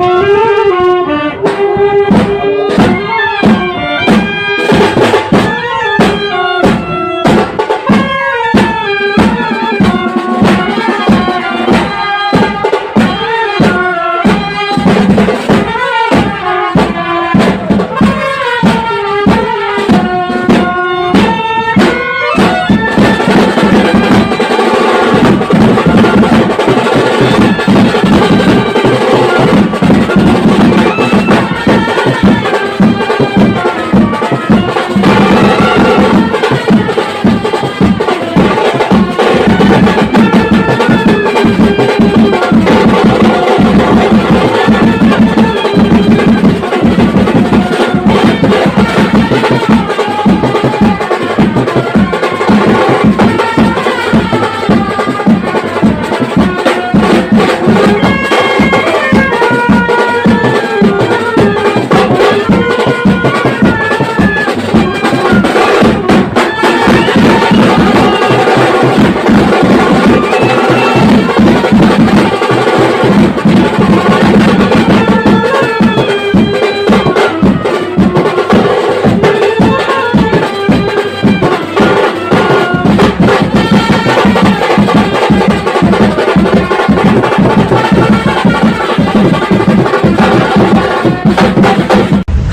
oh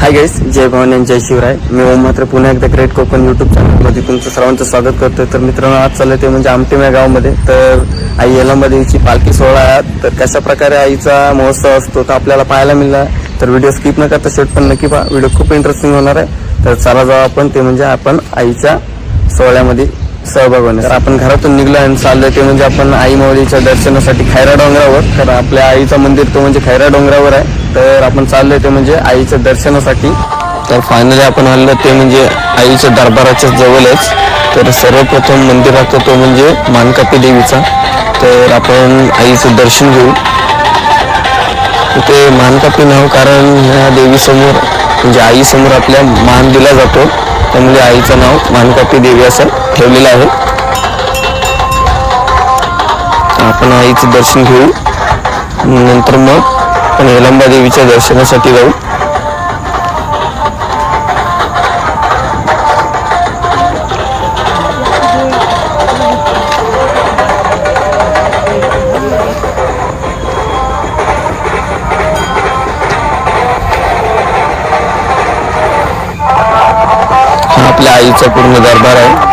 hi guys जय भवानी आणि जय शिवराय. मी ओम मात्र पुन्हा एकदा ग्रेट कोकण युट्यूब चॅनलमध्ये तुमचं सर्वांचं स्वागत करतोय. तर मित्रांनो आज चाललं ते म्हणजे आमटेम गावामध्ये. तर आई येलांबदेवीची पालखी सोहळा आहे. तर कशा प्रकारे आईचा महोत्सव असतो तर आपल्याला पाहायला मिळला तर व्हिडिओ स्किप न करता शेवट पण नक्की पहा. व्हिडिओ खूप इंटरेस्टिंग होणार आहे. तर चला जाऊ आपण. ते म्हणजे आपण आईच्या सोहळ्यामध्ये सहभाग होणे तर आपण घरातून निघलो आणि चाललोय. ते म्हणजे आपण आई माऊलीच्या दर्शनासाठी खैरा डोंगरावर. तर आपल्या आईचं मंदिर तो म्हणजे खैरा डोंगरावर आहे. तर आपण चाललोय ते म्हणजे आईच्या दर्शनासाठी. तर फायनली आपण आलो ते म्हणजे आईच्या दरबाराच्या जवळच. तर सर्वप्रथम मंदिरात तो म्हणजे मानकापी देवीचा. तर आपण आईचं दर्शन घेऊ. ते मानकापी नाव कारण ह्या देवीसमोर म्हणजे आईसमोर आपल्या मान दिला जातो. त्यामुळे आईचं नाव मानकापी देवी असं ठेवलेलं आहे. आपण आईचं दर्शन घेऊ. नंतर मग आपण हेलंबादेवीच्या दर्शनासाठी जाऊ. आपल्या आईचा पूर्ण दरबार आहे.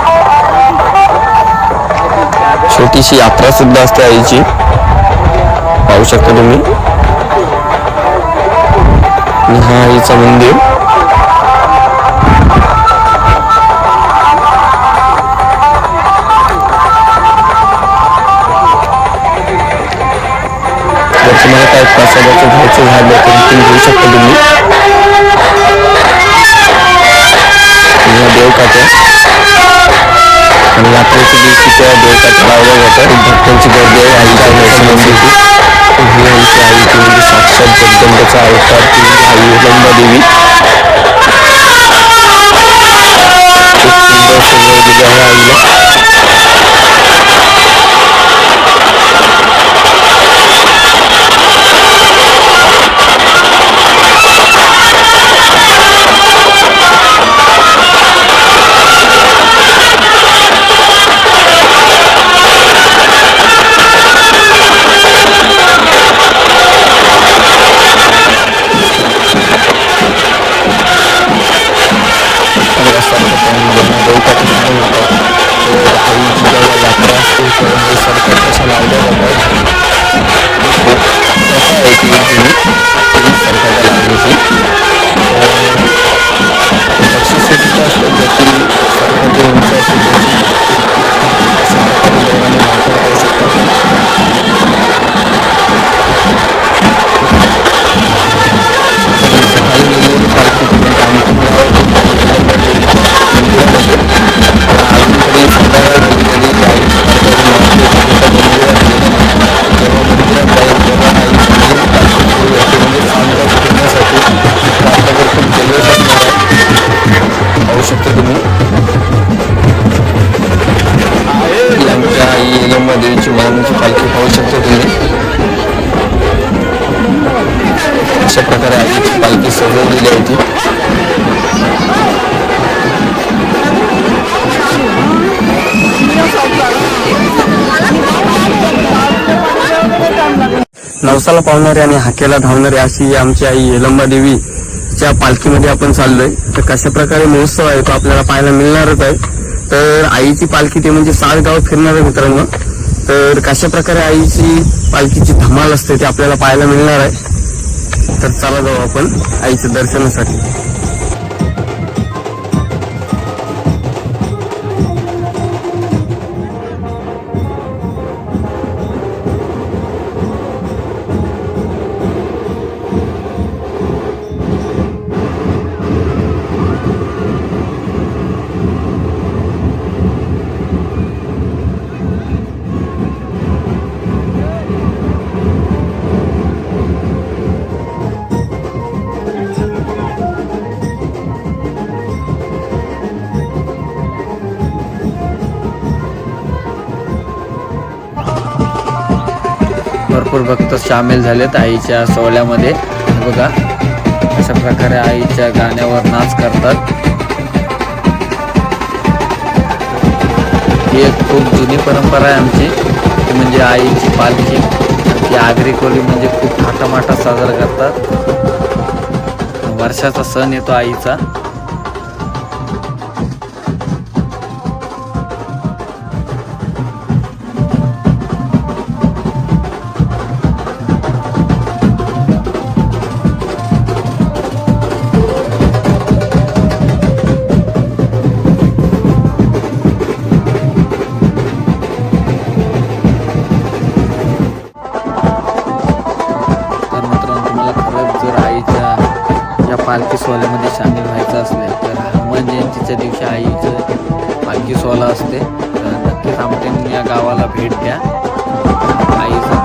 छोटीशी यात्रा सुद्धा असते आईची. पाहू शकता तुम्ही. आईचं मंदिर. तुम्हाला काय प्रसादाचं घ्यायचं झालं तर तुम्ही घेऊ शकता तुम्ही. आणि आणि यात्रेच्या दिवशी त्या देवकाट्या लावल्या जातात भक्तांची गर्दी आहे. ही आमची आई ती म्हणजे साक्षात जगदंबाचा अवतार ती म्हणजे आई पावसाला पावणारी आणि हाकेला धावणारी अशी आमची आई देवी च्या पालखीमध्ये आपण चाललोय. तर कशा प्रकारे महोत्सव आहे तो आपल्याला पाहायला मिळणारच आहे. तर आईची पालखी ते म्हणजे सात गाव फिरणार आहे मित्रांनो. तर कशा प्रकारे आईची पालखीची धमाल असते ते आपल्याला पाहायला मिळणार आहे. तर चला जाऊ आपण आईच्या दर्शनासाठी. भरपूर भक्त सामील झालेत आईच्या सोहळ्यामध्ये. बघा अशा प्रकारे आईच्या गाण्यावर नाच करतात. ही एक खूप जुनी परंपरा आहे आमची. ती म्हणजे आईची पालखी. ती आगरी कोली म्हणजे खूप थाटामाटात साजरा करतात. वर्षाचा सण येतो आईचा. पालखी सोहळ्यामध्ये सामील व्हायचं असले तर हनुमान जयंतीच्या दिवशी आईचं पालखी सोहळा असते. तर नक्कीच आमटेन या गावाला भेट द्या. आईचं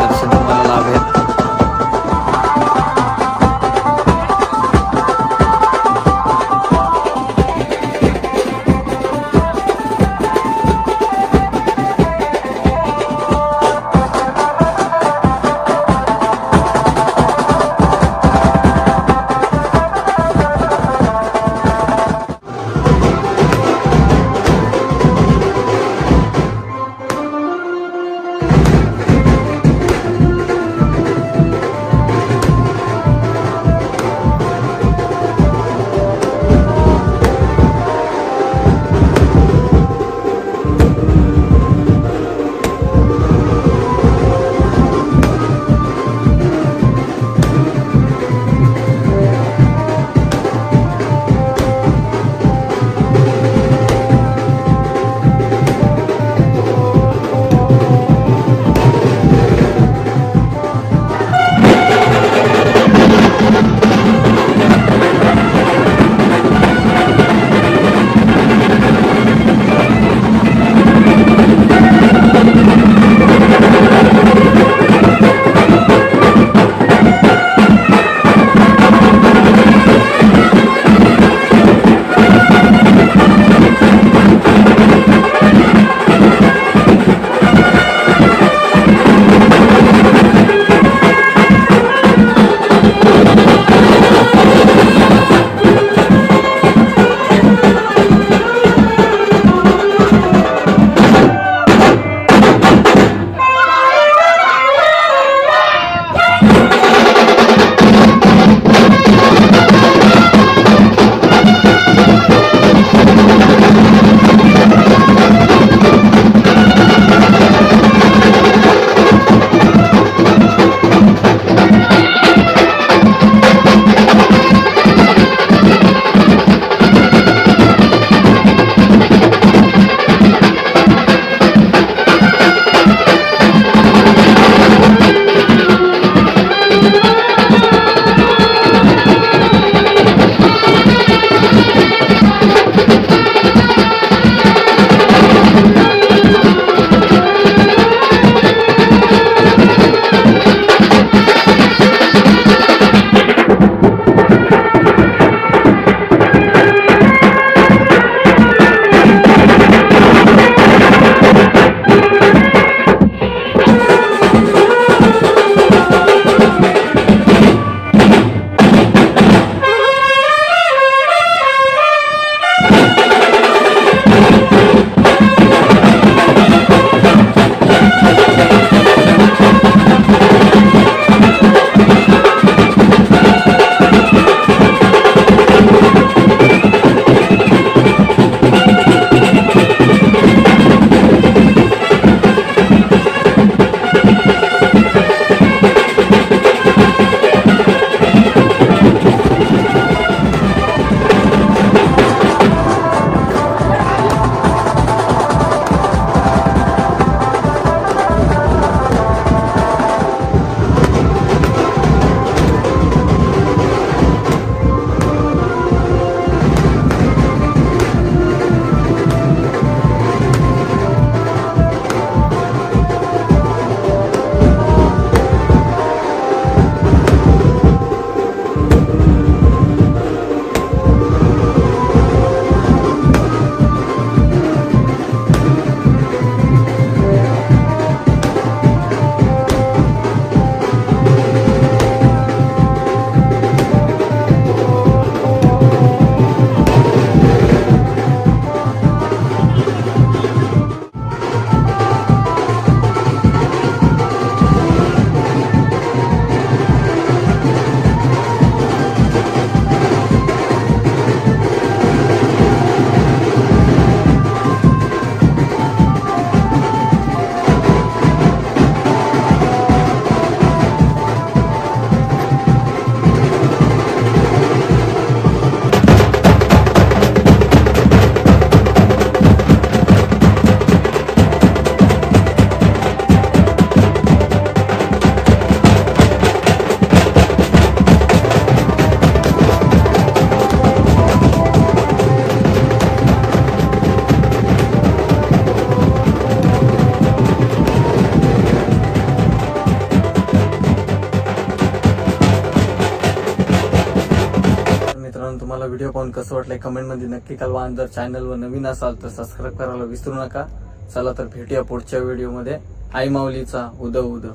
व्हिडिओ पाहून कसं वाटलंय? कमेंटमध्ये नक्की कळवा. आणि जर चॅनलवर नवीन असाल तर सबस्क्राईब करायला विसरू नका. चला तर भेटूया पुढच्या व्हिडिओमध्ये आई माऊलीचा उदव उदव.